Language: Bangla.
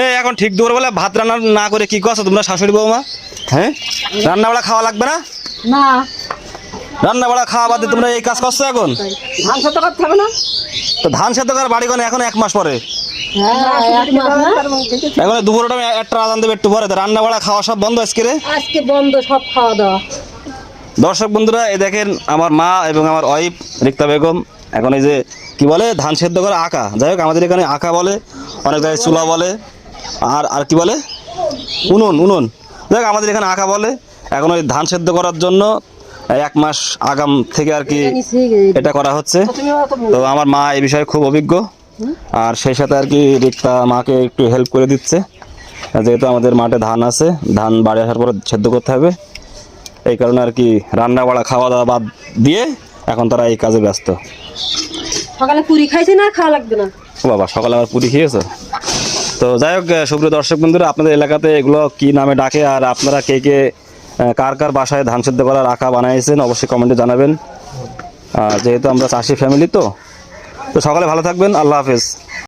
এই এখন ঠিক দুপুরবেলা ভাত রান্না না করে কি করছ তোমরা শাশুড়ি বৌমা? হ্যাঁ? রান্না বেলা খাওয়া লাগবে না? না। রান্না বেলা খাওয়া বাদে তোমরা এই কাজ করছ এখন? ধান সত্য করতে হবে না? তো ধান সেদ্ধ করার বাড়ি কোনে এখন এক মাস পরে? এখন দুপুর টাইমে একটা রাজান দেবে একটু পরে। রান্না বাড়া খাওয়া সব বন্ধ আজকে রে? আজকে বন্ধ সব খাওয়া দাওয়া। দর্শক বন্ধুরা এই দেখেন আমার মা এবং আমার ওয়াইফ রিক্তা বেগম। এখন এই যে কি বলে ধান সেদ্ধ করে আঁকা। যাই হোক আমাদের এখানে আঁকা বলে অনেক জায়গায় চুলা বলে। আর আর কি বলে? উনুন উনুন। দেখ আমাদের এখানে আঁকা বলে এখন ওই ধান সেদ্ধ করার জন্য এক মাস আগাম থেকে আর কি এটা করা হচ্ছে। তো আমার মা এই বিষয়ে খুব অভিজ্ঞ। আর সেই সাথে আর কি রিক্তা মাকে একটু হেল্প করে দিচ্ছে। যেহেতু আমাদের মাঠে ধান আছে ধান বাড়ি আসার পরে সেদ্ধ করতে হবে। এই কারণে আর কি রান্না বাড়া খাওয়া দাওয়া বাদ দিয়ে এখন তারা এই কাজে ব্যস্ত। সকালে পুরি খাইছি না খাওয়া লাগবে না? বাবা সকালে আবার পুরি খেয়েছো? তো যাই হোক সুপ্রিয় দর্শক বন্ধুরা, আপনাদের এলাকাতে এগুলো কি নামে ডাকে আর আপনারা কে কে কার কার বাসায় ধান সেদ্ধ করার আঁকা বানাইছেন অবশ্যই কমেন্টে জানাবেন। যেহেতু আমরা চাষি ফ্যামিলি তো তো সকালে ভালো থাকবেন, আল্লাহ হাফেজ।